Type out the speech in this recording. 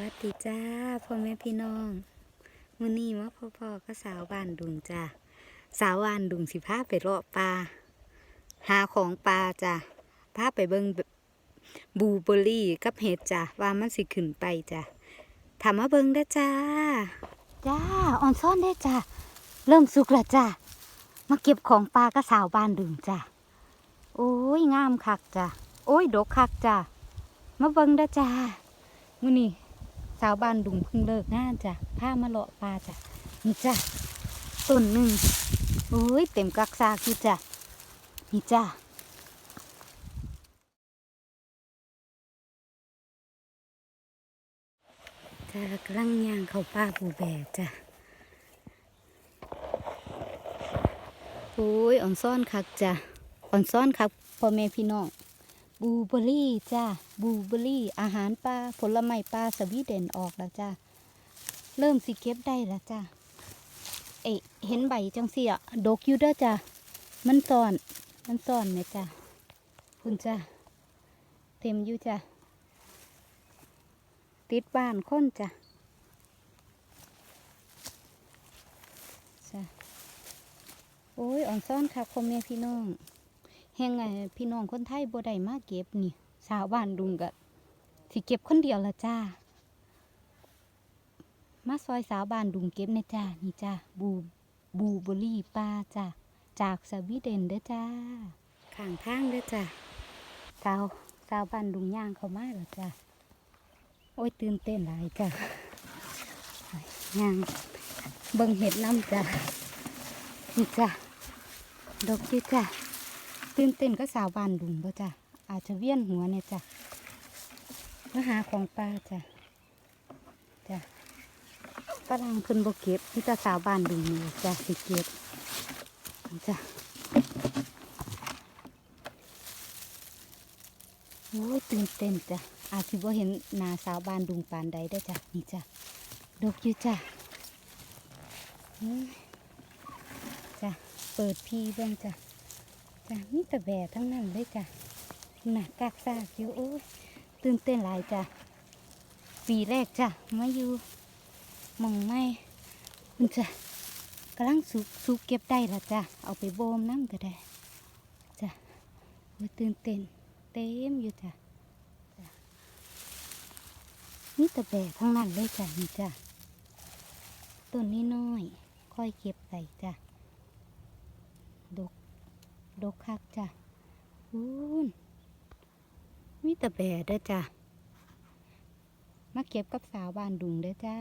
วัสดีจ้าพ่อแม่พี่น้องมื้อนี้มาพ่อพ่อๆก็สาวบ้านดุงจ้าสาวบ้านดุงสิพาไปเลาะปลาหาของปลาจ้าพาไปเบิ่งบูเบอร์รี่กับเห็ดจ้าว่ามันสิขึ้นไปจ้าถามมาเบิ่งได้จ้าจ้าอ่อนซ่อนได้จ้าเริ่มสุกแล้วจ้ามาเก็บของปลาก็สาวบ้านดุงจ้าโอ้ยงามคักจ้าโอ้ยดกคักจ้ามาเบิ่งได้จ้ามื่อนี้ สาวบ้านดุงเพิ่งเลิกงานจ้ะพามาเลาะปลาจ้ะนี่จ้ะต้นหนึ่งโอ้ยเต็มกักซากอยู่จ้ะนี่จ้ะจ้ะกำลังย่างเข้าป้าปูแบกจ้ะโอ้ยอ่อนซ่อนคักจ้ะอ่อนซ่อนคักพ่อแม่พี่น้อง บูเบอรี่จ้าบูเบอรี่ อาหารปลาผลไม้ปลาสวีเดนออกแล้วจ้าเริ่มสิเก็บได้แล้วจ้าเอเห็นใบจังสิอะดกอยู่เด้อจ้ามันซ่อน มันซ่อนไหมจ้าคุณจ้าเต็มอยู่จ้าติดบ้านคนจ้าจ้าโอ้ยอ่อนซ่อนค่ะพ่อแม่พี่น้อง แห่งไงพี่น้องคนไทยบ่ได้มาเก็บนี่สาวบ้านดุงกะสิเก็บคนเดียวละจ้า มาซอยสาวบ้านดุงเก็บนะจ้านี่จ้าบูบูเบอรี่ปลาจ้าจากสวีเดนเด้อจ้าข้างทางเด้อจ้าสาวสาวบ้านดุงย่างเข้ามาแล้วจ้าโอ้ยตื่นเต้นหลายจ้าย่างเบิ่งเห็ดน้ำจ้านี่จ้าดอกจีจ้า ตื่นเต้นก็สาวบานดุงบ่จ้ะอาจจะเวียนหัวเนี่ยจ้ะมาหาของปลาจ้ะจ้ะฝรั่งขึ้นบ่เก็บนี่จะสาวบานดุงนี่จ้ะสิเก็บจ้ะโอ้ตื่นเต้นจ้ะอาจจะบ่เห็นหนาสาวบานดุงปานใดได้จ้ะนี่จ้ะดกอยู่จ้ะจ้ะเปิดพีเบิ่งจ้ะ จ้ะมีแต่แบะทั้งนั้นเลยจ้ะหนักกากซากอยู่โอ้ยตื่นเต้นหลายจ้ะปีแรกจ้ะมาอยู่มองไม่คุณจ้ะกำลังสุกสุกเก็บได้ละจ้ะเอาไปโบมน้ำก็ได้จ้ะโอ้ยตื่นเต้นเต็มอยู่จ้ะจ้ะมีแต่แบะทั้งนั้นเลยจ้ะนี่จ้ะต้นนี้น้อยๆค่อยเก็บไปจ้ะดก ดกคักจ้ะอู้นมีแต่แบดเด้อจ้ะมาเก็บกับสาวบ้านดุงเด้อจ้า